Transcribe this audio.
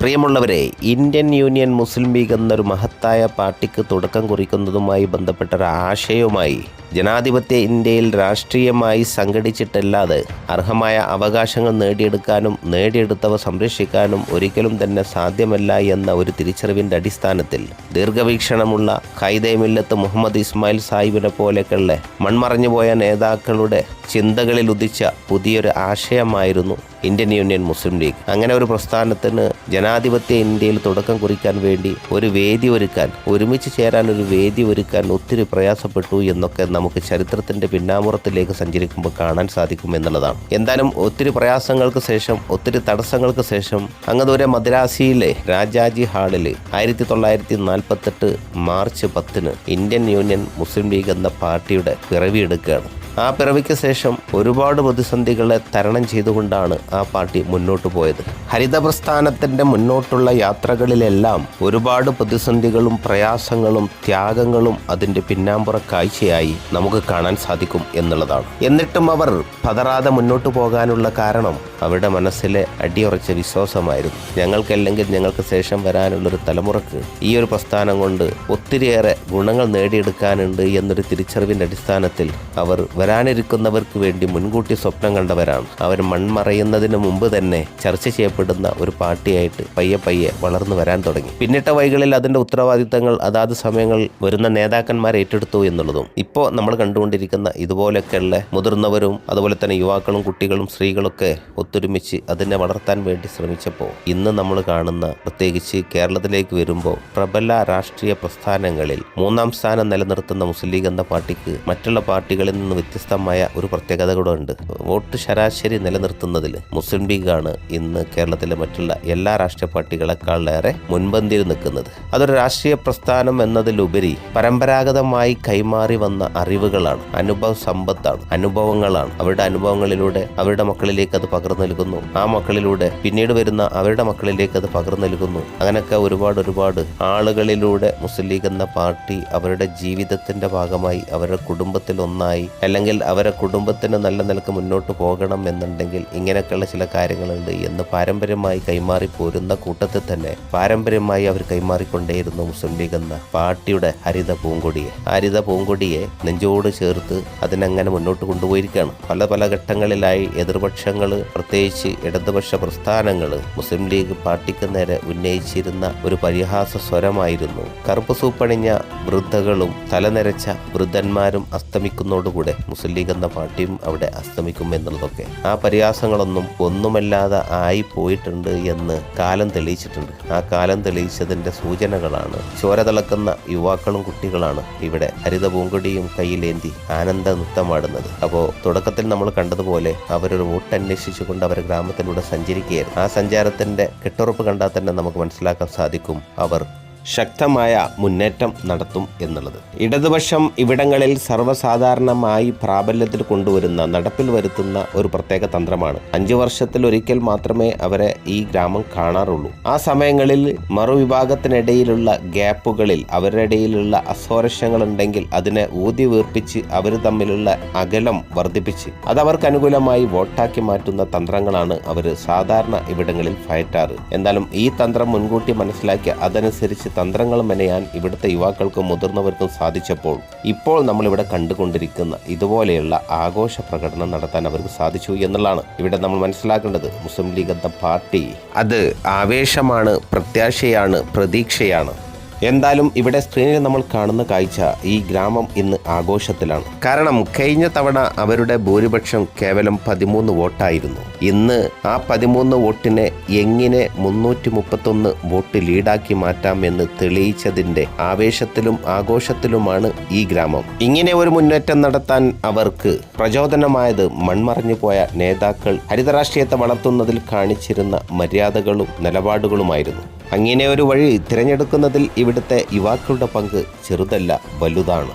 പ്രിയമുള്ളവരെ Indian Union Muslim league എന്നൊരു മഹത്തായ പാർട്ടിക്ക് തുടക്കം കുറിക്കുന്നതുമായി ബന്ധപ്പെട്ട ഒരു ആശയവുമായി ജനാധിപത്യ ഇന്ത്യയിൽ രാഷ്ട്രീയമായി സംഘടിച്ചിട്ടല്ലാതെ അർഹമായ അവകാശങ്ങൾ നേടിയെടുക്കാനും നേടിയെടുത്തവ സംരക്ഷിക്കാനും ഒരിക്കലും തന്നെ സാധ്യമല്ല എന്ന ഒരു തിരിച്ചറിവിന്റെ അടിസ്ഥാനത്തിൽ ദീർഘവീക്ഷണമുള്ള ഖൈദേമില്ലത്ത് മുഹമ്മദ് ഇസ്മായിൽ സാഹിബിനെ പോലെയൊക്കെയുള്ള മൺമറഞ്ഞുപോയ നേതാക്കളുടെ ചിന്തകളിൽ ഉദിച്ച പുതിയൊരു ആശയമായിരുന്നു ഇന്ത്യൻ യൂണിയൻ മുസ്ലിം ലീഗ്. അങ്ങനെ ഒരു പ്രസ്ഥാനത്തിന് ജനാധിപത്യ ഇന്ത്യയിൽ തുടക്കം കുറിക്കാൻ വേണ്ടി ഒരു വേദി ഒരുക്കാൻ ഒരുമിച്ച് ചേരാൻ ഒരു വേദി ഒരുക്കാൻ ഒത്തിരി പ്രയാസപ്പെട്ടു എന്നൊക്കെ നമുക്ക് ചരിത്രത്തിന്റെ പിന്നാമ്പുറത്തിലേക്ക് സഞ്ചരിക്കുമ്പോൾ കാണാൻ സാധിക്കും എന്നുള്ളതാണ്. എന്തായാലും ഒത്തിരി പ്രയാസങ്ങൾക്ക് ശേഷം ഒത്തിരി തടസ്സങ്ങൾക്ക് ശേഷം അങ്ങ് ദൂരെ മദ്രാസിയിലെ രാജാജി ഹാളിൽ ആയിരത്തി തൊള്ളായിരത്തി നാൽപ്പത്തെട്ട് മാർച്ച് പത്തിന് ഇന്ത്യൻ യൂണിയൻ മുസ്ലിം ലീഗ് എന്ന പാർട്ടിയുടെ പിറവിയെടുക്കുകയാണ്. ആ പിറവിക്ക് ശേഷം ഒരുപാട് പ്രതിസന്ധികളെ തരണം ചെയ്തുകൊണ്ടാണ് ആ പാർട്ടി മുന്നോട്ട് പോയത്. ഹരിത പ്രസ്ഥാനത്തിന്റെ മുന്നോട്ടുള്ള യാത്രകളിലെല്ലാം ഒരുപാട് പ്രതിസന്ധികളും പ്രയാസങ്ങളും ത്യാഗങ്ങളും അതിന്റെ പിന്നാമ്പുറ കാഴ്ചയായി നമുക്ക് കാണാൻ സാധിക്കും എന്നുള്ളതാണ്. എന്നിട്ടും അവർ പതറാതെ മുന്നോട്ട് പോകാനുള്ള കാരണം അവരുടെ മനസ്സിലെ അടിയുറച്ച വിശ്വാസമായിരുന്നു. ഞങ്ങൾക്കല്ലെങ്കിൽ ഞങ്ങൾക്ക് ശേഷം വരാനുള്ളൊരു തലമുറയ്ക്ക് ഈ ഒരു പ്രസ്ഥാനം കൊണ്ട് ഒത്തിരിയേറെ ഗുണങ്ങൾ നേടിയെടുക്കാനുണ്ട് എന്നൊരു തിരിച്ചറിവിന്റെ അടിസ്ഥാനത്തിൽ അവർ വരാനിരിക്കുന്നവർക്ക് വേണ്ടി മുൻകൂട്ടി സ്വപ്നം കണ്ടവരാണ് അവർ മൺമറയുന്നതിന് മുമ്പ് തന്നെ ചർച്ച ചെയ്യപ്പെടുന്ന ഒരു പാർട്ടിയായിട്ട് പയ്യെ പയ്യെ വളർന്നു വരാൻ തുടങ്ങി. പിന്നിട്ട വൈകളിൽ അതിന്റെ ഉത്തരവാദിത്തങ്ങൾ അതാത് സമയങ്ങൾ വരുന്ന നേതാക്കന്മാർ ഏറ്റെടുത്തു എന്നുള്ളതും ഇപ്പോൾ നമ്മൾ കണ്ടുകൊണ്ടിരിക്കുന്ന ഇതുപോലെയൊക്കെയുള്ള മുതിർന്നവരും അതുപോലെ തന്നെ യുവാക്കളും കുട്ടികളും സ്ത്രീകളൊക്കെ ഒത്തൊരുമിച്ച് അതിനെ വളർത്താൻ വേണ്ടി ശ്രമിച്ചപ്പോൾ ഇന്ന് നമ്മൾ കാണുന്ന പ്രത്യേകിച്ച് കേരളത്തിലേക്ക് വരുമ്പോൾ പ്രബല രാഷ്ട്രീയ പ്രസ്ഥാനങ്ങളിൽ മൂന്നാം സ്ഥാനം നിലനിർത്തുന്ന മുസ്ലിം ലീഗ് എന്ന പാർട്ടിക്ക് മറ്റുള്ള പാർട്ടികളിൽ നിന്ന് വ്യത്യസ്തമായ ഒരു പ്രത്യേകത കൂടെ ഉണ്ട്. വോട്ട് ശരാശരി നിലനിർത്തുന്നതിൽ മുസ്ലിം ലീഗാണ് ഇന്ന് കേരളത്തിലെ മറ്റുള്ള എല്ലാ രാഷ്ട്രീയ പാർട്ടികളെക്കാളേറെ മുൻപന്തിയിൽ നിൽക്കുന്നത്. അതൊരു രാഷ്ട്രീയ പ്രസ്ഥാനം എന്നതിലുപരി പരമ്പരാഗതമായി കൈമാറി വന്ന അറിവുകളാണ്. അനുഭവ സമ്പത്താണ് അനുഭവങ്ങളാണ്. അവരുടെ അനുഭവങ്ങളിലൂടെ അവരുടെ മക്കളിലേക്ക് അത് പകർന്നു നൽകുന്നു. ആ മക്കളിലൂടെ പിന്നീട് വരുന്ന അവരുടെ മക്കളിലേക്ക് അത് പകർന്നു നൽകുന്നു. അങ്ങനെയൊക്കെ ഒരുപാട് ഒരുപാട് ആളുകളിലൂടെ മുസ്ലിം ലീഗ് എന്ന പാർട്ടി അവരുടെ ജീവിതത്തിന്റെ ഭാഗമായി അവരുടെ കുടുംബത്തിൽ ഒന്നായി അല്ലെങ്കിൽ അവരുടെ കുടുംബത്തിന് നല്ല നിലയ്ക്ക് മുന്നോട്ട് പോകണം എന്നുണ്ടെങ്കിൽ ഇങ്ങനെയൊക്കെയുള്ള ചില കാര്യങ്ങളുണ്ട് എന്ന് പാരമ്പര്യമായി കൈമാറി പോരുന്ന കൂട്ടത്തിൽ തന്നെ പാരമ്പര്യമായി അവർ കൈമാറിക്കൊണ്ടേയിരുന്നു മുസ്ലിം ലീഗ് എന്ന പാർട്ടിയുടെ ഹരിത പൂങ്കൊടിയെ. ഹരിത പൂങ്കൊടിയെ നെഞ്ചോട് ചേർത്ത് അതിനങ്ങനെ മുന്നോട്ട് കൊണ്ടുപോയിരിക്കുകയാണ്. പല പല ഘട്ടങ്ങളിലായി എതിർപക്ഷങ്ങൾ പ്രത്യേകിച്ച് ഇടതുപക്ഷ പ്രസ്ഥാനങ്ങൾ മുസ്ലിം ലീഗ് പാർട്ടിക്ക് നേരെ ഉന്നയിച്ചിരുന്ന ഒരു പരിഹാസ സ്വരമായിരുന്നു. കറുപ്പ് സൂപ്പണിഞ്ഞ വൃദ്ധകളും തലനിരച്ച വൃദ്ധന്മാരും അസ്തമിക്കുന്നതോടുകൂടെ മുസ്ലിം ലീഗ് എന്ന പാർട്ടിയും അവിടെ അസ്തമിക്കും എന്നുള്ളതൊക്കെ. ആ പരിഹാസങ്ങളൊന്നും ഒന്നുമല്ലാതെ ആയി പോയിട്ടുണ്ട് എന്ന് കാലം തെളിയിച്ചിട്ടുണ്ട്. ആ കാലം തെളിയിച്ചതിന്റെ സൂചനകളാണ് ചോര തിളക്കുന്ന യുവാക്കളും കുട്ടികളാണ് ഇവിടെ ഹരിത പൂങ്കൊടിയും കയ്യിലേന്തി ആനന്ദ നൃത്തമാടുന്നത്. അപ്പോൾ തുടക്കത്തിൽ നമ്മൾ കണ്ടതുപോലെ അവരൊരു വോട്ട് അന്വേഷിച്ചുകൊണ്ട് അവർ ഗ്രാമത്തിലൂടെ സഞ്ചരിക്കുകയായിരുന്നു. ആ സഞ്ചാരത്തിന്റെ കെട്ടുറപ്പ് കണ്ടാൽ തന്നെ നമുക്ക് മനസ്സിലാക്കാൻ സാധിക്കും അവർ ശക്തമായ മുന്നേറ്റം നടത്തും എന്നുള്ളത്. ഇടതുപക്ഷം ഇവിടങ്ങളിൽ സർവസാധാരണമായി പ്രാബല്യത്തിൽ കൊണ്ടുവരുന്ന നടപ്പിൽ വരുത്തുന്ന ഒരു പ്രത്യേക തന്ത്രമാണ്. അഞ്ചു വർഷത്തിൽ ഒരിക്കൽ മാത്രമേ അവരെ ഈ ഗ്രാമം കാണാറുള്ളൂ. ആ സമയങ്ങളിൽ മറുവിഭാഗത്തിനിടയിലുള്ള ഗ്യാപ്പുകളിൽ അവരുടെ ഇടയിലുള്ള അസോരക്ഷങ്ങളുണ്ടെങ്കിൽ അതിനെ ഊതി വീർപ്പിച്ച് അവർ തമ്മിലുള്ള അകലം വർദ്ധിപ്പിച്ച് അത് അവർക്ക് അനുകൂലമായി വോട്ടാക്കി മാറ്റുന്ന തന്ത്രങ്ങളാണ് അവർ സാധാരണ ഇവിടങ്ങളിൽ ഫയറ്റാറ്. എന്നാലും ഈ തന്ത്രം മുൻകൂട്ടി മനസ്സിലാക്കി അതനുസരിച്ച് തന്ത്രങ്ങൾ മെനയാൻ ഇവിടുത്തെ യുവാക്കൾക്കും മുതിർന്നവർക്കും സാധിച്ചപ്പോൾ ഇപ്പോൾ നമ്മളിവിടെ കണ്ടുകൊണ്ടിരിക്കുന്ന ഇതുപോലെയുള്ള ആഘോഷ പ്രകടനം നടത്താൻ അവർക്ക് സാധിച്ചു എന്നുള്ളതാണ് ഇവിടെ നമ്മൾ മനസ്സിലാക്കേണ്ടത്. മുസ്ലിം ലീഗ് പാർട്ടി അത് ആവേശമാണ് പ്രത്യാശയാണ് പ്രതീക്ഷയാണ്. എന്തായാലും ഇവിടെ സ്ക്രീനിൽ നമ്മൾ കാണുന്ന കാഴ്ച ഈ ഗ്രാമം ഇന്ന് ആഘോഷത്തിലാണ്. കാരണം കഴിഞ്ഞ തവണ അവരുടെ ഭൂരിപക്ഷം കേവലം പതിമൂന്ന് വോട്ടായിരുന്നു. ഇന്ന് ആ പതിമൂന്ന് വോട്ടിനെ എങ്ങനെ മുന്നൂറ്റി മുപ്പത്തൊന്ന് വോട്ട് ലീഡാക്കി മാറ്റാം എന്ന് തെളിയിച്ചതിന്റെ ആവേശത്തിലും ആഘോഷത്തിലുമാണ് ഈ ഗ്രാമം. ഇങ്ങനെ ഒരു മുന്നേറ്റം നടത്താൻ അവർക്ക് പ്രചോദനമായത് മൺമറഞ്ഞു പോയ നേതാക്കൾ ഹരിതരാഷ്ട്രീയത്തെ വളർത്തുന്നതിൽ കാണിച്ചിരുന്ന മര്യാദകളും നിലപാടുകളുമായിരുന്നു. അങ്ങനെ ഒരു വഴി തിരഞ്ഞെടുക്കുന്നതിൽ ഇവിടുത്തെ യുവാക്കളുടെ പങ്ക് ചെറുതല്ല വലുതാണ്.